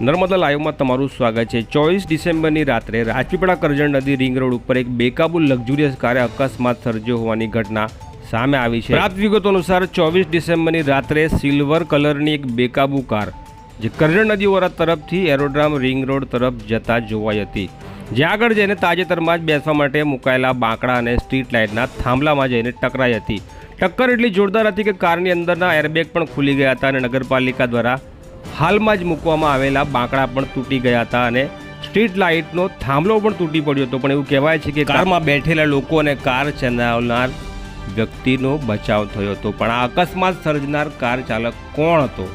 નર્મદા લાઈવમાં તમારું સ્વાગત છે. ચોવીસ ડિસેમ્બરની રાત્રે રાજપીપળા કરજણ નદી રિંગ રોડ ઉપર એક બેકાબુ લક્ઝુરિયસ કારે અકસ્માત સર્જ્યો હોવાની ઘટના સામે આવી છે. પ્રાપ્ત વિગતો અનુસાર ચોવીસ ડિસેમ્બરની રાત્રે સિલ્વર કલરની એક બેકાબુ કાર, જે કરજણ નદી ઓરા તરફથી એરોડ્રામ રિંગ રોડ તરફ જતા જોવાઈ હતી. જ્યાં આગળ જઈને તાજેતરમાં જ બેસવા માટે મુકાયેલા બાંકડા અને સ્ટ્રીટ લાઇટના થાંભલામાં જઈને ટકરાઈ હતી. ટક્કર એટલી જોરદાર હતી કે કારની અંદરના એરબેગ પણ ખુલી ગયા હતા અને નગરપાલિકા દ્વારા હાલમાં જ મૂકવામાં આવેલા બાંકડા પણ તૂટી ગયા હતા અને સ્ટ્રીટ લાઇટનો થાંભલો પણ તૂટી પડ્યો હતો. પણ એવું કહેવાય છે કે કારમાં બેઠેલા લોકો અને કાર ચલાવનાર વ્યક્તિનો બચાવ થયો હતો. પણ આ અકસ્માત સર્જનાર કાર ચાલક કોણ હતો?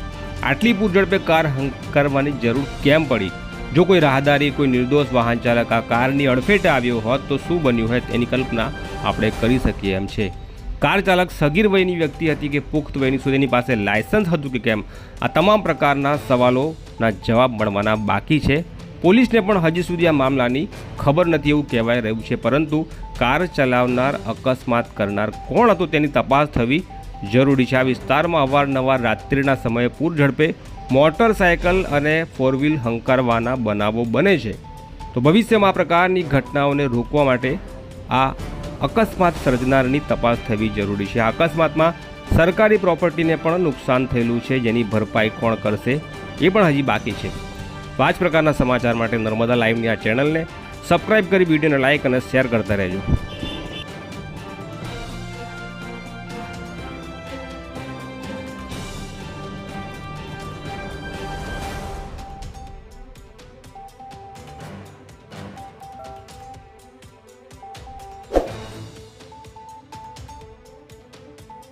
આટલી પૂરઝડપે કાર હંકારવાની જરૂર કેમ પડી? જો કોઈ રાહદારી, કોઈ નિર્દોષ વાહન ચાલક આ કારની અડફેટે આવ્યો હોત તો શું બન્યું હોત એની કલ્પના આપણે કરી શકીએ એમ છે. કાર ચાલક સગીર વયની વ્યક્તિ હતી કે પુખ્ત વયની સુધીની પાસે લાયસન્સ હતું કે કેમ? આ તમામ પ્રકારના સવાલોના જવાબ મળવાના બાકી છે. પોલીસને પણ હજી સુધી આ મામલાની ખબર નથી એવું કહેવાય રહ્યું છે. પરંતુ કાર ચલાવનાર અકસ્માત કરનાર કોણ હતું તેની તપાસ થવી જરૂરી છે. આ વિસ્તારમાં અવારનવાર રાત્રિના સમયે પૂર ઝડપે મોટરસાયકલ અને ફોર વ્હીલ હંકારવાના બનાવો બને છે. તો ભવિષ્યમાં આ પ્રકારની ઘટનાઓને રોકવા માટે આ અકસ્માત સર્જનારની તપાસ થવી જરૂરી છે. અકસ્માતમાં સરકારી પ્રોપર્ટીને પણ નુકસાન થયેલું છે. જેની ભરપાઈ કોણ કરશે એ પણ હજી બાકી છે. આ જ પ્રકારના સમાચાર માટે નર્મદા લાઈવની આ ચેનલને સબસ્ક્રાઇબ કરી, વિડીયોને લાઇક અને શેર કરતા રહેજો.